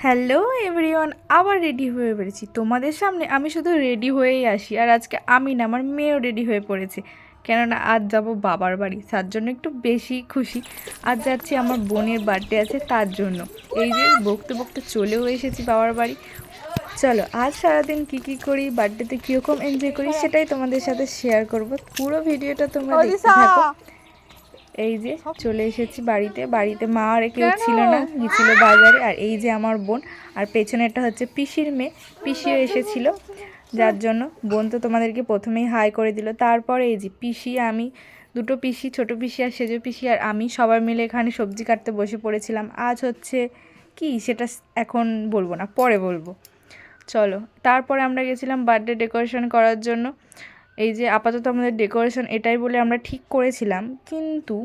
Hello everyone আবার ready হয়ে পড়েছি তোমাদের সামনে আমি শুধু রেডি হয়েই আসি আর আজকে আমি না আমার মেয়েও রেডি হয়ে পড়েছে। কেননা আজ যাব বাবার বাড়ি তার জন্য একটু বেশি খুশি। আজ যাচ্ছি আমার বোনের বার্থডে আছে তার জন্য। এই যে বকতে বকতে চলেও এসেছি বাবার বাড়ি। চলো আজ সারাদিন কি কি করি বার্থডেতে কীরকম এনজয় করি সেটাই তোমাদের সাথে শেয়ার করব। পুরো ভিডিওটা তোমরা দেখতে থাকো। এই যে চলে এসেছি বাড়িতে। বাড়িতে মা আর কেউ ছিল না গেছিল বাজারে। আর এই যে আমার বোন আর পেছনেরটা হচ্ছে পিসির মেয়ে। পিসিও এসেছিল। যার জন্য বোন তো তোমাদেরকে প্রথমেই হাই করে দিল। তারপরে এই যে পিসি আমি দুটো পিসি ছোট পিসি আর সেজো পিসি আর আমি সবাই মিলে এখানে সবজি কাটতে বসে পড়েছিলাম। আজ হচ্ছে কি? সেটা এখন বলব না পরে বলব। চলো তারপরে আমরা গেছিলাম বার্থডে ডেকোরেশন করার জন্য। এই যে আপাতত আমাদের ডেকোরেশন এটাই বলে আমরা ঠিক করেছিলাম, কিন্তু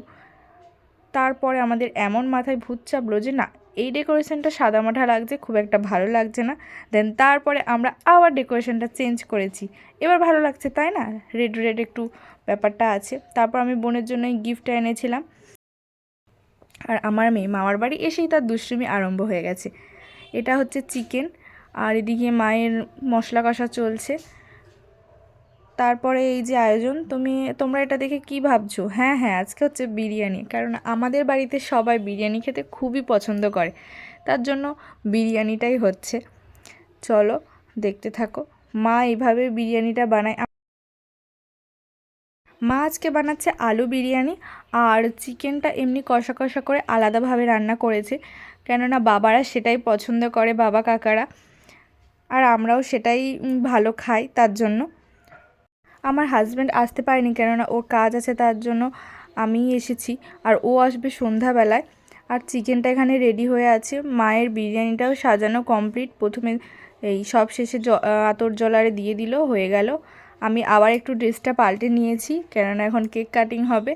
তারপরে আমাদের এমন মাথায় ভূত চাপলো যে না, এই ডেকোরেশনটা সাদামাঠা লাগছে, খুব একটা ভালো লাগছে না। দেন তারপরে আমরা আবার ডেকোরেশনটা চেঞ্জ করেছি। এবার ভালো লাগছে, তাই না? রেড রেড একটু ব্যাপারটা আছে। তারপর আমি বোনের জন্য এই গিফটটা এনেছিলাম। আর আমার মেয়ে, মামার বাড়ি এসেই তার দুষ্টুমি আরম্ভ হয়ে গেছে। এটা হচ্ছে চিকেন আর এদিকে মায়ের মশলা কষা চলছে। তারপরে এই যে আয়োজন, তুমি, তোমরা এটা দেখে কি ভাবছ? হ্যাঁ হ্যাঁ আজকে হচ্ছে বিরিয়ানি। কারণ আমাদের বাড়িতে সবাই বিরিয়ানি খেতে খুবই পছন্দ করে। তার জন্য বিরিয়ানিটাই হচ্ছে। চলো, দেখতে থাকো। মা এইভাবে বিরিয়ানিটা বানায়। মা আজকে বানাচ্ছে আলু বিরিয়ানি আর চিকেনটা এমনি কষা কষা করে আলাদাভাবে রান্না করেছে। কেননা বাবারা সেটাই পছন্দ করে, বাবা কাকারা। আর আমরাও সেটাই ভালো খাই তার জন্য। আমার হাজব্যান্ড আসতে পারেনি কেননা ওর কাজ আছে তার জন্য আমিই এসেছি। আর ও আসবে সন্ধ্যাবেলায়। আর চিকেনটা এখানে রেডি হয়ে আছে। মায়ের বিরিয়ানিটাও সাজানো কমপ্লিট প্রথমে এই সব শেষে জ আতর জলারে দিয়ে দিল হয়ে গেল। আমি আবার একটু ড্রেসটা পাল্টে নিয়েছি কেননা এখন কেক কাটিং হবে।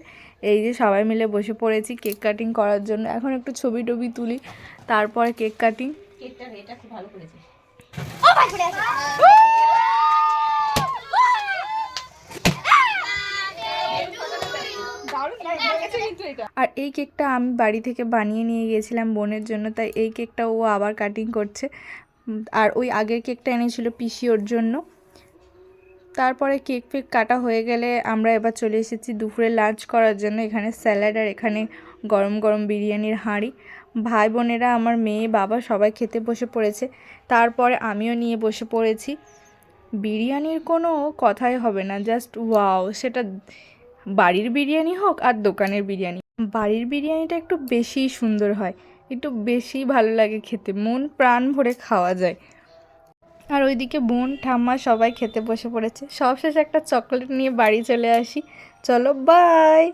এই যে সবাই মিলে বসে পড়েছি কেক কাটিং করার জন্য। এখন একটু ছবি টবি তুলি তারপরে কেক কাটিং কেকটা এটা খুব ভালো করেছে আর এই কেকটা আমি বাড়ি থেকে বানিয়ে নিয়ে গিয়েছিলাম বোনের জন্য, তাই এই কেকটা ও আবার কাটিং করছে। আর ওই আগের কেকটা এনেছিল পিসি ওর জন্য। তারপরে কেক ফেক কাটা হয়ে গেলে আমরা এবার চলে এসেছি দুপুরে লাঞ্চ করার জন্য, এখানে স্যালাড আর এখানে গরম গরম বিরিয়ানির হাঁড়ি। ভাই বোনেরা, আমার মেয়ে, বাবা সবাই খেতে বসে পড়েছে। তারপরে আমিও নিয়ে বসে পড়েছি। বিরিয়ানির কোনো কথাই হবে না জাস্ট ওয়াও সেটা বাড়ির বিরিয়ানি হোক আর দোকানের বিরিয়ানি। বাড়ির বিরিয়ানিটা একটু বেশি সুন্দর হয়, একটু বেশি ভালো লাগে খেতে, মন প্রাণ ভরে খাওয়া যায়। আর ওইদিকে বোন, ঠাম্মা সবাই খেতে বসে পড়েছে। সবশেষে একটা চকলেট নিয়ে বাড়ি চলে আসি। চলো বাই